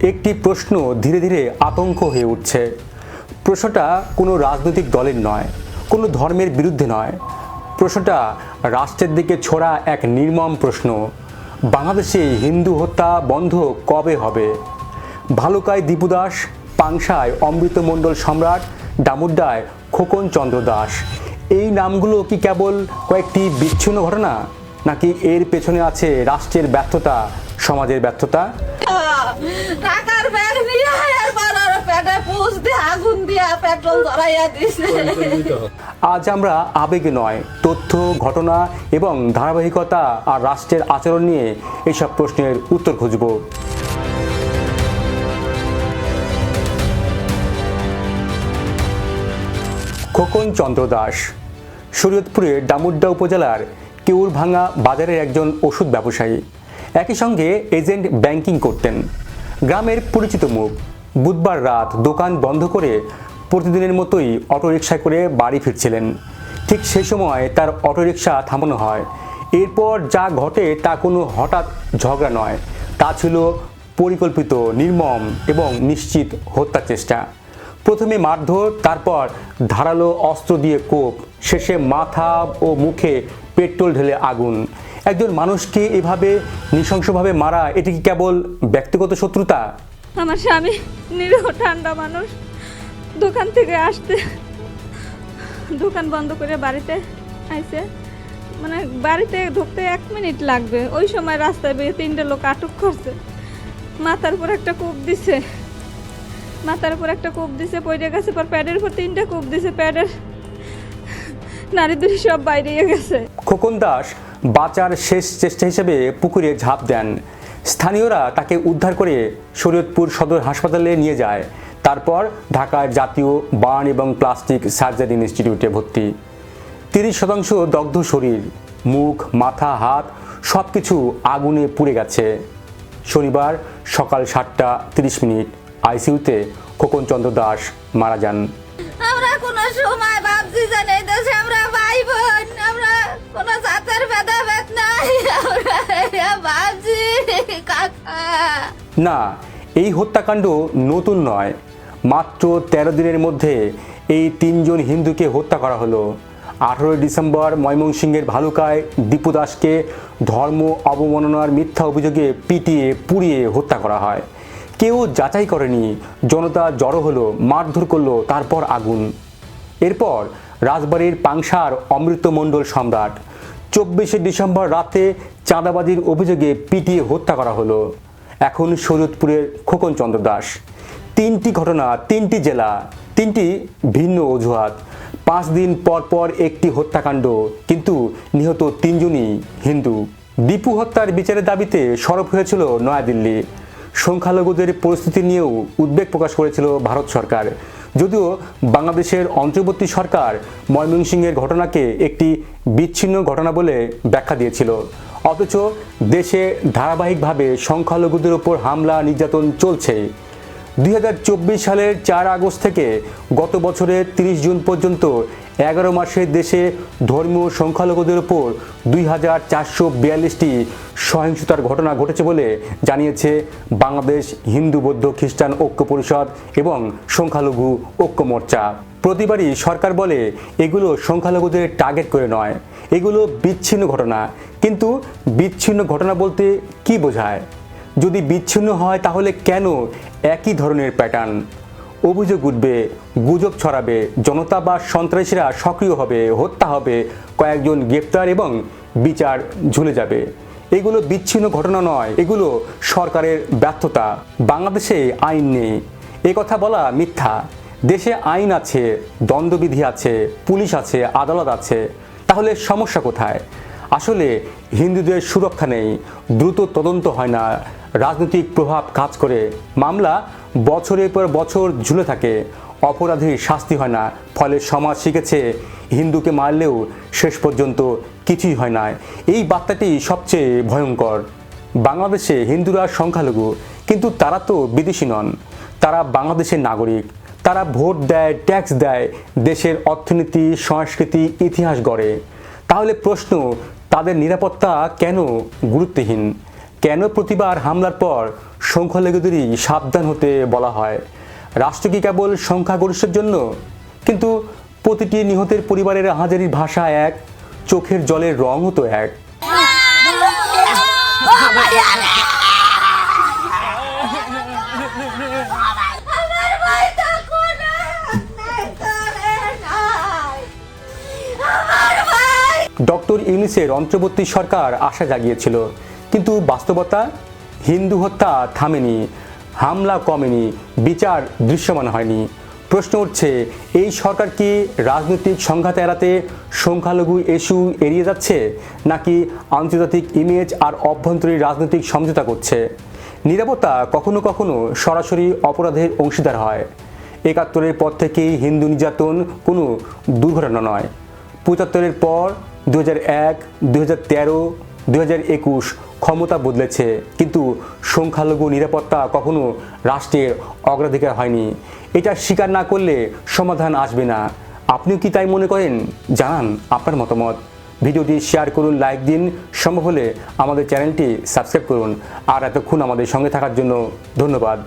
একটি প্রশ্ন ধীরে ধীরে আতঙ্ক হয়ে উঠছে। প্রশ্নটা কোনো রাজনৈতিক দলের নয়, কোনো ধর্মের বিরুদ্ধে নয়। প্রশ্নটা রাষ্ট্রের দিকে ছোড়া এক নির্মম প্রশ্ন। বাংলাদেশে হিন্দু হত্যা বন্ধ কবে হবে? ভালুকায় দীপু দাস, পাংশায় অমৃত মণ্ডল সম্রাট, ডামুড্ডায় খোকন চন্দ্র দাস। এই নামগুলো কি কেবল কয়েকটি বিচ্ছিন্ন ঘটনা, নাকি এর পেছনে আছে রাষ্ট্রের ব্যর্থতা, সমাজের ব্যর্থতা? টাকার ব্যাগ নিয়ে পেটে পুষ দিয়ে আগুন পেট্রোল ধরাইয়া আজ আমরা আবেগে নয়, তথ্য, ঘটনা এবং ধারাবাহিকতা আর রাষ্ট্রের আচরণ নিয়ে এইসব প্রশ্নের উত্তর খুঁজব। খোকন চন্দ্র দাস, শরীয়তপুরের ডামুড্ডা উপজেলার কেউরভাঙ্গা বাজারের একজন ওষুধ ব্যবসায়ী। একই সঙ্গে এজেন্ট ব্যাংকিং করতেন। গ্রামের পরিচিত মুখ, বুধবার রাত দোকান বন্ধ করে প্রতিদিনের মতোই অটোরিকশায় করে বাড়ি ফিরছিলেন। ঠিক সেই সময় তার অটোরিকশা থামানো হয়। এরপর যা ঘটে তা কোনো হঠাৎ ঝগড়া নয়। তা ছিল পরিকল্পিত, নির্মম এবং নিশ্চিত হত্যা চেষ্টা। প্রথমে মারধর, তারপর ধারালো অস্ত্র দিয়ে কোপ, শেষে মাথা ও মুখে পেট্রোল ঢেলে আগুন। একজন মানুষকে এভাবে নৃশংসভাবে মারা এটি কি কেবল ব্যক্তিগত শত্রুতা? আমার স্বামী নিরীহ ঠান্ডা মানুষ। দোকান থেকে আসতে দোকান বন্ধ করে বাড়িতে আইছে। মানে বাড়িতে ঢুকতে এক মিনিট লাগবে। ওই সময় রাস্তায় বেরিয়ে তিনটে লোক আটক করছে। মাথার উপর একটা কূপ দিছে। মাথার উপর একটা কূপ দিছে পড়ে গেছে পর প্যাডের উপর তিনটে কূপ দিছে। প্যাডের নারী দুরি সব বাইরে গেছে। খোকন দাস বাঁচার শেষ চেষ্টা হিসেবে পুকুরে ঝাঁপ দেন। স্থানীয়রা তাকে উদ্ধার করে শরীয়তপুর সদর হাসপাতালে নিয়ে যায়। তারপর ঢাকার জাতীয় বার্ন এবং প্লাস্টিক সার্জারি ইনস্টিটিউটে ভর্তি। তিরিশ শতাংশ দগ্ধ শরীর, মুখ, মাথা, হাত সব কিছু আগুনে পুড়ে গেছে। শনিবার সকাল সাতটা তিরিশ মিনিট আইসিইউতে খোকন চন্দ্র দাস মারা যান। আমরা কোনো সময় না, এই হত্যাকাণ্ড নতুন নয়। মাত্র তেরো দিনের মধ্যে এই তিনজন হিন্দুকে হত্যা করা হলো। আঠেরোই ডিসেম্বর ময়মনসিংহের ভালুকায় দীপু দাসকে ধর্ম অবমাননার মিথ্যা অভিযোগে পিটিয়ে, পুড়িয়ে হত্যা করা হয়। কেউ যাচাই করেনি, জনতা জড়ো হলো, মারধর করল, তারপর আগুন। এরপর রাজবাড়ির পাংশার অমৃতমণ্ডল সম্রাট। চব্বিশে ডিসেম্বর রাতে চাঁদাবাজির অভিযোগে পিটিয়ে হত্যা করা হলো। এখন শরীয়তপুরের খোকন চন্দ্র দাস। তিনটি ঘটনা, তিনটি জেলা, তিনটি ভিন্ন অজুহাত। পাঁচ দিন পর পর একটি হত্যাকাণ্ড, কিন্তু নিহত তিনজনই হিন্দু। দীপু হত্যার বিচারের দাবিতে সরব হয়েছিল নয়াদিল্লি। সংখ্যালঘুদের পরিস্থিতি নিয়েও উদ্বেগ প্রকাশ করেছিল ভারত সরকার। যদিও বাংলাদেশের অন্তর্বর্তী সরকার ময়মনসিংহের ঘটনাকে একটি বিচ্ছিন্ন ঘটনা বলে ব্যাখ্যা দিয়েছিল। অথচ দেশে ধারাবাহিকভাবে সংখ্যালঘুদের উপর হামলা, নির্যাতন চলছে। দুই হাজার চব্বিশ সালের চার আগস্ট থেকে গত বছরের তিরিশ জুন পর্যন্ত এগারো মাসে দেশে ধর্মীয় সংখ্যালঘুদের ওপর দুই হাজার চারশো বিয়াল্লিশটি সহিংসতার ঘটনা ঘটেছে বলে জানিয়েছে বাংলাদেশ হিন্দু বৌদ্ধ খ্রিস্টান ঐক্য পরিষদ এবং সংখ্যালঘু ঐক্য মোর্চা। প্রতিবারই সরকার বলে এগুলো সংখ্যালঘুদের টার্গেট করে নয়। এগুলো বিচ্ছিন্ন ঘটনা। কিন্তু বিচ্ছিন্ন ঘটনা বলতে কি বোঝায়? যদি বিচ্ছিন্ন হয় তাহলে কেন একই ধরনের প্যাটার্ন অভিযোগ উঠবে, গুজব ছড়াবে, জনতা বা সন্ত্রাসীরা সক্রিয় হবে, হত্যা হবে, কয়েকজন গ্রেপ্তার এবং বিচার ঝুলে যাবে। এগুলো বিচ্ছিন্ন ঘটনা নয়, এগুলো সরকারের ব্যর্থতা। বাংলাদেশে আইন নেই। এ কথা বলা মিথ্যা। দেশে আইন আছে, দণ্ডবিধি আছে, পুলিশ আছে, আদালত আছে, তাহলে সমস্যা কোথায়? আসলে হিন্দুদের সুরক্ষা নেই, দ্রুত তদন্ত হয় না, রাজনৈতিক প্রভাব কাজ করে, মামলা বছরের পর বছর ঝুলে থাকে, অপরাধীর শাস্তি হয় না, ফলে সমাজ শিখেছে হিন্দুকে মারলেও শেষ পর্যন্ত কিছুই হয় না। এই বার্তাটি সবচেয়ে ভয়ঙ্কর। বাংলাদেশে হিন্দুরা সংখ্যালঘু, কিন্তু তারা তো বিদেশি নন, তারা বাংলাদেশের নাগরিক। তারা ভোট দেয় ট্যাক্স দেয় দেশের অর্থনীতি সংস্কৃতি ইতিহাস গড়ে তাহলে প্রশ্ন তাদের নিরাপত্তা কেন গুরুত্বহীন কেন প্রতিবার হামলার পর সংখ্যালঘুদেরই সাবধান হতে বলা হয় রাষ্ট্র কি কেবল সংখ্যাগরিষ্ঠের জন্য কিন্তু প্রতিটি নিহতের পরিবারের হাজারির ভাষা এক চোখের জলের রঙও তো এক ডক্টর ইউনিসের অন্তর্বর্তী সরকার আশা জাগিয়েছিল। কিন্তু বাস্তবতা, হিন্দু হত্যা থামেনি, হামলা কমেনি, বিচার দৃশ্যমান হয়নি। প্রশ্ন উঠছে, এই সরকার কি রাজনৈতিক সংঘাত এড়াতে সংখ্যালঘু ইস্যু এড়িয়ে যাচ্ছে, নাকি আন্তর্জাতিক ইমেজ আর অভ্যন্তরীণ রাজনৈতিক সমঝোতা করছে? নিরাপত্তা কখনো কখনো সরাসরি অপরাধের অংশীদার হয়। একাত্তরের পর থেকেই হিন্দু নির্যাতন কোনো দুর্ঘটনা নয়। পঁচাত্তরের পর দু হাজার এক দু হাজার তেরো দু হাজার একুশ ক্ষমতা বদলেছে। কিন্তু সংখ্যালঘু নিরাপত্তা কখনো রাষ্ট্রের অগ্রাধিকার হয়নি। এটা স্বীকার না করলে সমাধান আসবে না। আপনিও কি তাই মনে করেন? জানান আপনার মতামত। ভিডিওটি শেয়ার করুন, লাইক দিন। সম্ভব হলে আমাদের চ্যানেলটি সাবস্ক্রাইব করুন। আর এতক্ষণ আমাদের সঙ্গে থাকার জন্য ধন্যবাদ।